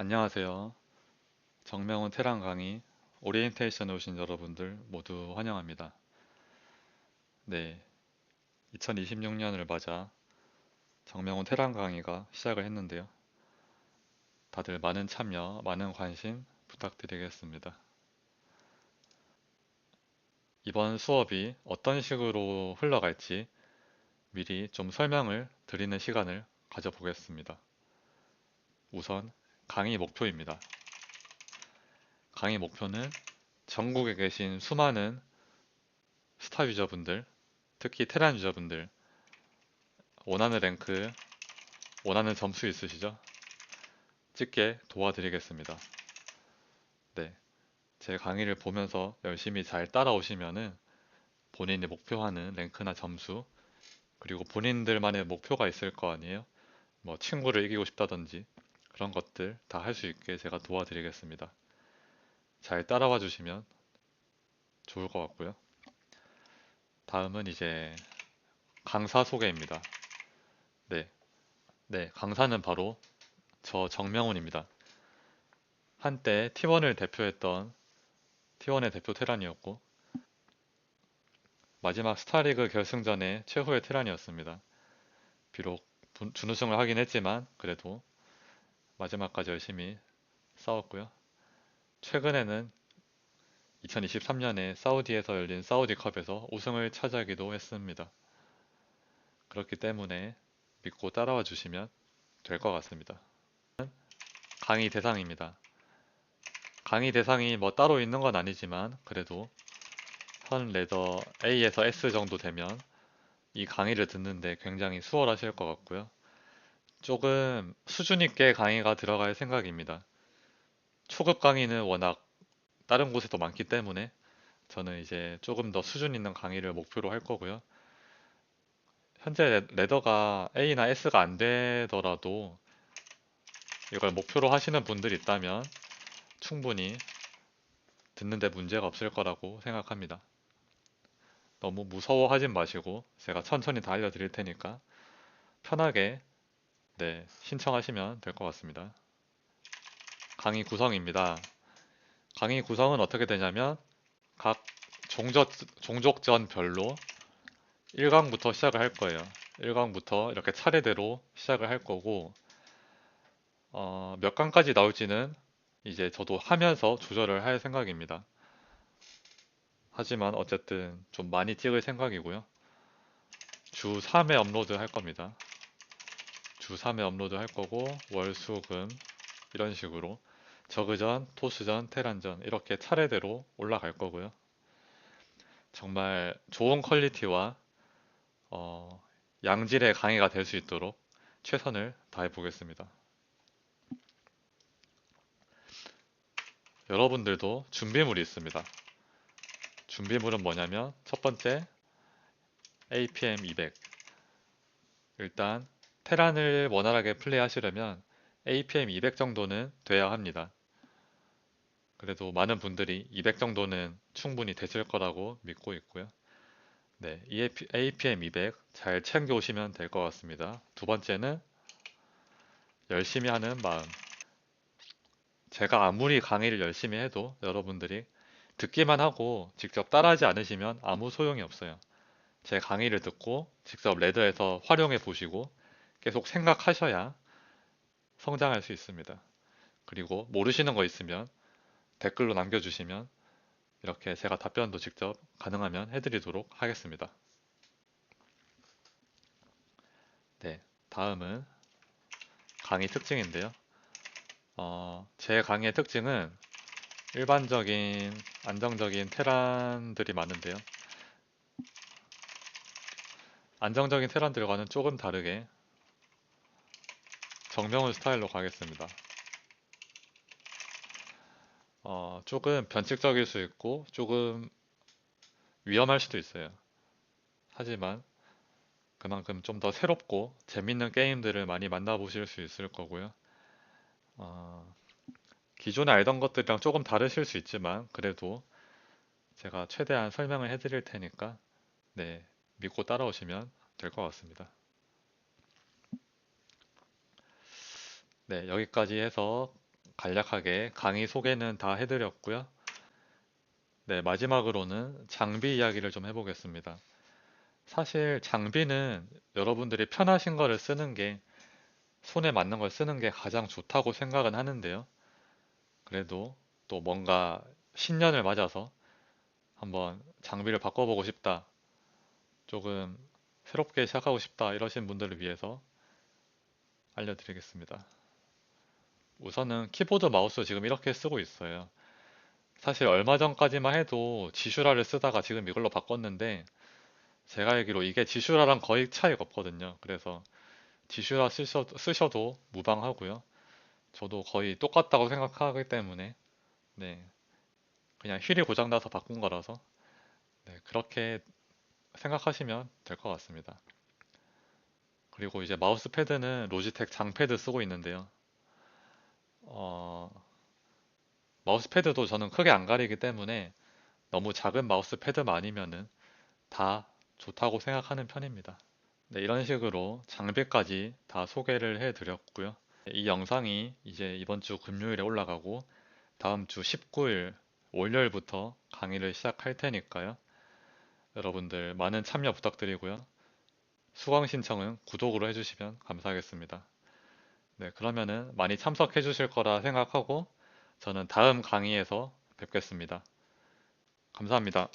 안녕하세요. 정명훈 테란 강의 오리엔테이션에 오신 여러분들 모두 환영합니다. 네, 2026년을 맞아 정명훈 테란 강의가 시작을 했는데요. 다들 많은 참여, 많은 관심 부탁드리겠습니다. 이번 수업이 어떤 식으로 흘러갈지 미리 좀 설명을 드리는 시간을 가져보겠습니다. 우선 강의 목표입니다. 강의 목표는 전국에 계신 수많은 스타 유저분들, 특히 테란 유저분들, 원하는 랭크, 원하는 점수 있으시죠? 찍게 도와드리겠습니다. 네. 제 강의를 보면서 열심히 잘 따라오시면은 본인이 목표하는 랭크나 점수, 그리고 본인들만의 목표가 있을 거 아니에요? 뭐 친구를 이기고 싶다든지 그런 것들 다 할 수 있게 제가 도와드리겠습니다. 잘 따라와 주시면 좋을 것 같고요. 다음은 이제 강사 소개입니다. 네. 네, 강사는 바로 저 정명훈입니다. 한때 T1을 대표했던 T1의 대표 테란이었고 마지막 스타리그 결승전의 최후의 테란이었습니다. 비록 분- 준우승을 하긴 했지만 그래도 마지막까지 열심히 싸웠고요. 최근에는 2023년에 사우디에서 열린 사우디컵에서 우승을 차지하기도 했습니다. 그렇기 때문에 믿고 따라와 주시면 될 것 같습니다. 강의 대상입니다. 강의 대상이 뭐 따로 있는 건 아니지만 그래도 현 레더 A에서 S 정도 되면 이 강의를 듣는데 굉장히 수월하실 것 같고요. 조금 수준 있게 강의가 들어갈 생각입니다. 초급 강의는 워낙 다른 곳에도 많기 때문에 저는 이제 조금 더 수준 있는 강의를 목표로 할 거고요. 현재 레- 레더가 A나 S가 안 되더라도 이걸 목표로 하시는 분들이 있다면 충분히 듣는데 문제가 없을 거라고 생각합니다. 너무 무서워하진 마시고 제가 천천히 다 알려드릴 테니까 편하게 네, 신청하시면 될 것 같습니다. 강의 구성입니다. 강의 구성은 어떻게 되냐면 각 종족, 종족전별로 1강부터 시작을 할 거예요. 1강부터 이렇게 차례대로 시작을 할 거고 어, 몇 강까지 나올지는 이제 저도 하면서 조절을 할 생각입니다. 하지만 어쨌든 좀 많이 찍을 생각이고요. 주 3회 업로드 할 겁니다. 주 3회 업로드 할 거고 월, 수, 금 이런 식으로 저그전, 토스전, 테란전 이렇게 차례대로 올라갈 거고요. 정말 좋은 퀄리티와 어, 양질의 강의가 될 수 있도록 최선을 다해 보겠습니다. 여러분들도 준비물이 있습니다. 준비물은 뭐냐면 첫 번째 APM 200 일단 테란을 원활하게 플레이하시려면 APM 200 정도는 돼야 합니다. 그래도 많은 분들이 200 정도는 충분히 되실 거라고 믿고 있고요. 네, 이 APM 200 잘 챙겨 오시면 될 것 같습니다. 두 번째는 열심히 하는 마음. 제가 아무리 강의를 열심히 해도 여러분들이 듣기만 하고 직접 따라하지 않으시면 아무 소용이 없어요. 제 강의를 듣고 직접 레더에서 활용해 보시고 계속 생각하셔야 성장할 수 있습니다. 그리고 모르시는 거 있으면 댓글로 남겨주시면 이렇게 제가 답변도 직접 가능하면 해드리도록 하겠습니다. 네, 다음은 강의 특징인데요. 어, 제 강의의 특징은 일반적인 안정적인 테란들이 많은데요. 안정적인 테란들과는 조금 다르게 정명훈 스타일로 가겠습니다. 어, 조금 변칙적일 수 있고 조금 위험할 수도 있어요. 하지만 그만큼 좀 더 새롭고 재밌는 게임들을 많이 만나보실 수 있을 거고요. 어, 기존에 알던 것들이랑 조금 다르실 수 있지만 그래도 제가 최대한 설명을 해드릴 테니까 네, 믿고 따라오시면 될 것 같습니다. 네, 여기까지 해서 간략하게 강의 소개는 다 해드렸고요. 네, 마지막으로는 장비 이야기를 좀 해보겠습니다. 사실 장비는 여러분들이 편하신 거를 쓰는 게 손에 맞는 걸 쓰는 게 가장 좋다고 생각은 하는데요. 그래도 또 뭔가 신년을 맞아서 한번 장비를 바꿔보고 싶다. 조금 새롭게 시작하고 싶다. 이러신 분들을 위해서 알려드리겠습니다. 우선은 키보드 마우스 지금 이렇게 쓰고 있어요. 사실 얼마 전까지만 해도 지슈라를 쓰다가 지금 이걸로 바꿨는데 제가 알기로 이게 지슈라랑 거의 차이가 없거든요. 그래서 지슈라 쓰셔도, 쓰셔도 무방하고요. 저도 거의 똑같다고 생각하기 때문에 네 그냥 휠이 고장나서 바꾼 거라서 네, 그렇게 생각하시면 될 것 같습니다. 그리고 이제 마우스 패드는 로지텍 장패드 쓰고 있는데요. 어, 마우스 패드도 저는 크게 안 가리기 때문에 너무 작은 마우스 패드만 아니면은 다 좋다고 생각하는 편입니다. 네, 이런 식으로 장비까지 다 소개를 해 드렸고요. 이 영상이 이제 이번 주 금요일에 올라가고 다음 주 19일 월요일부터 강의를 시작할 테니까요. 여러분들 많은 참여 부탁드리고요. 수강 신청은 구독으로 해주시면 감사하겠습니다. 네, 그러면은 많이 참석해 주실 거라 생각하고 저는 다음 강의에서 뵙겠습니다. 감사합니다.